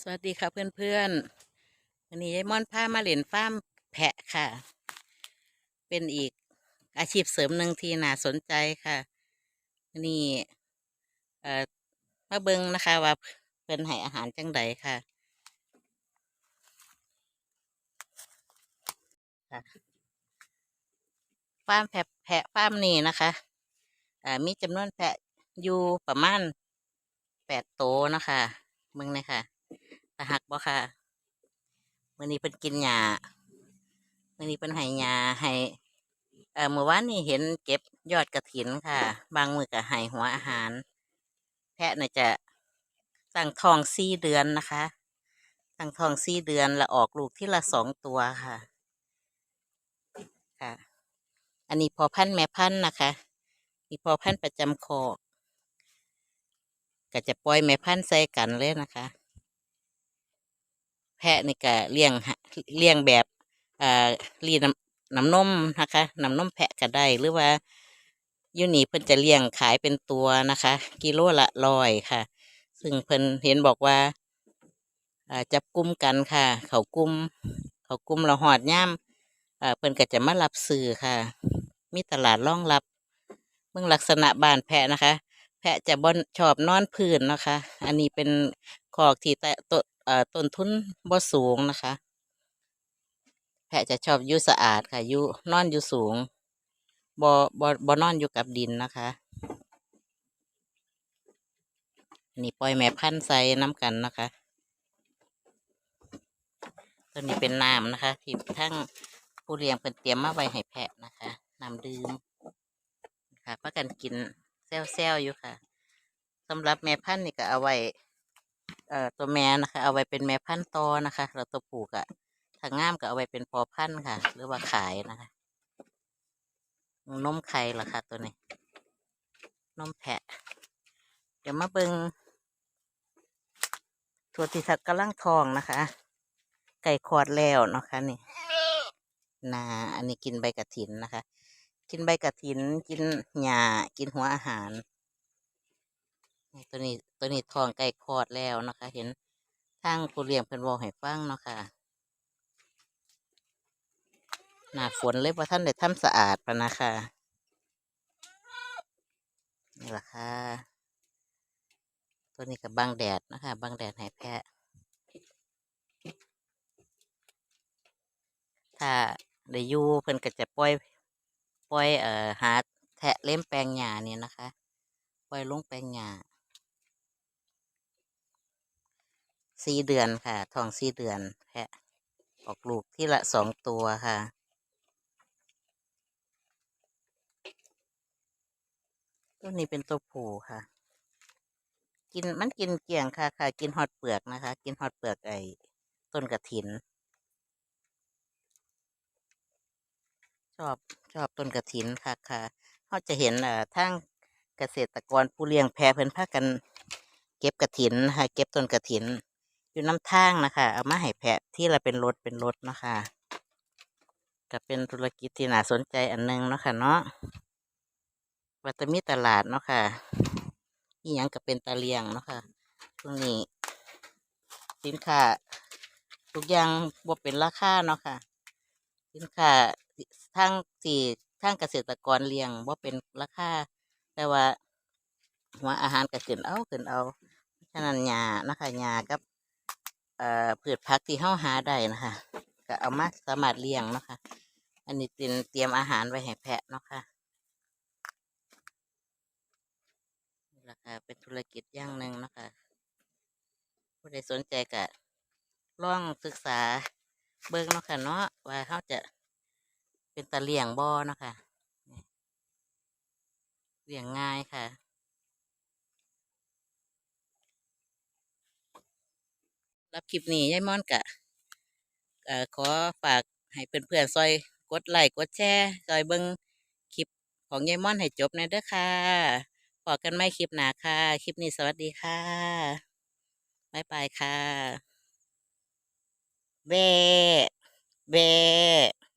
สวัสดีค่ะเพื่อนๆวันนี้ยายม่อนพามาเล่นฟามแพะค่ะ เป็นอีกอาชีพเสริมหนึ่งที่น่าสนใจค่ะวันนี่เอ่อมาเบิ่งนะคะว่าเพิ่นให้อาหารจังใดค่ะค่ะฟามแพะแพะฟ้ามนี้นะคะอ่ามีจำนวนแพะอยู่ประมาณแปดโตนะคะเบิ่งเลยค่ะ ตาหักบ่ค่ะมื่อนี้เป็นกินหญ้ามื่อนี้เป็นให้หญ้าให้เอ่อเมื่อวานนี้เห็นเก็บยอดกระถินค่ะ บางมือก็ให้หัวอาหาร แพะน่ะจะตั้งทองสี่เดือนนะคะตั้งทองสี่เดือนแล้วออกลูกที่ละสองตัวค่ะ ค่ะ อันนี้พอพันแม่พันนะคะนี่พอพันประจำคอก็จะปล่อยแม่พันใส่กันเลยนะคะ แพะนี่ก็เลี้ยงเลี้ยงแบบอ่ารีน้ำน้ำนมนะคะน้ำนมแพะก็ได้หรือว่ายูนี่เพิ่นจะเลี้ยงขายเป็นตัวนะคะ กิโลละร้อยค่ะ ซึ่งเพิ่นเห็นบอกว่าจับกลุ่มกันค่ะ เขากลุ่มเขากลุ่มเราหอดย่ำเพิ่นก็จะมารับซื้อค่ะ มีตลาดรองรับเมือลักษณะบ้านแพะนะคะ แพะจะบ่นชอบนอนพื้นนะคะ อันนี้เป็นคอกที่แต่ ต้นเอ่อต้นทุนบ่สูงนะคะ แพะจะชอบอยู่สะอาดค่ะอยู่นอนอยู่สูงบ่บ่บ่นอนอยู่กับดินนะคะนนี่ปล่อยแม่พันธุ์ใส่น้ำกันนะคะตัวนี้เป็นน้ำนะคะที่ทั้งผู้เลี้ยงเป็นเตรียมมาไว้ให้แพะนะคะน้ำดื่มค่ะพักกันกินแซวๆอยู่ค่ะสำหรับแม่พันธุ์นี่ก็เอาไว้ เอ่อตัวแม่นะคะ เอาไว้เป็นแม่พันธุ์โตอนะคะแล้วตัวผูก็ถ้างามก็เอาไว้เป็นพอพันธุ์ค่ะ หรือว่าขายนะคะ นมไข่เหรอคะตัวนี้ นมแพะ เดี๋ยวมาเบิงตัวที่สักกำลังทองนะคะ ไก่คอดแล้วเนาะคะนี่นาอันนี้กินใบกระถินนะคะ กินใบกระถินกินหญ้ากินหัวอาหาร ตัวนี้ตัวนี้ทองไก่คอดแล้วนะคะ เห็นทางผู้เลี้ยงเพิ่นบอกให้ฟังเนาะค่ะหนาฝนเลยว่าท่านได้ทำสะอาดปะนะคะนี่แหละค่ะ ตัวนี้กับบังแดดนะคะ บังแดดให้แพะถ้าได้ยูเพิ่นก็จะปล่อยปล่อยเอ่อหาแทะเล่มแปลงหญ้านี่นะคะ ปล่อยลงแปลงหญ้า สี่เดือนค่ะทองสี่เดือนแพะออกลูกที่ละสองตัวค่ะ ตัวนี้เป็นตัวผู้ค่ะ กินมันกินเกลี่ยงค่ะค่ะ กินฮอดเปลือกนะคะ กินฮอดเปลือกไอ้ต้นกระถิน ชอบชอบต้นกระถินค่ะค่ะเขาจะเห็นอ่อทางเกษตรกรผู้เลี้ยงแพะเพิ่นพากัน เก็บกระถินค่ะเก็บต้นกระถิน อยู่น้ำทางนะคะ เอามาให้แพะที่ละเป็นรถเป็นรถเนาะคะก็เป็นธุรกิจที่น่าสนใจอันหนึงเนาะค่ะเนาะว่าจะมีตลาดเนาะค่ะอีหยังก็เป็นตะเลียงเนาะค่ะตรงนี้ สินค้าทุกอย่างบ่เป็นราคาเนาะค่ะ สินค้าทางที่ทางเกษตรกรเลี้ยงบ่เป็นราคาแต่ว่าหัวอาหารก็ขึ้นเอาขึ้นเอาฉะนั้นหญ้านะคะหญ้ากับ พืชผักที่เฮาหาได้นะคะก็เอามาสามารถเลี้ยงนะคะอันนี้เป็นเตรียมอาหารไว้ให้แพะนะคะนี่แหละค่ะเป็นธุรกิจอย่างหนึ่งนะคะผู้ใดสนใจก็ลองศึกษาเบิ่งเนาะค่ะเนาะว่าเขาจะเป็นตะเลี่ยงบ่เนาะค่ะเลี้ยงง่ายค่ะ รับคลิปนี้ยายม่อนกะขอฝากให้เพื่อนๆซอยกดไลค์กดแชร์ซอยเบิ่งคลิปของยายม่อนให้จบในะเด้อค่ะพอกันไม่คลิปหนาค่ะ คลิปนี้สวัสดีค่ะบ๊ายบายค่ะเบ๊เบ๊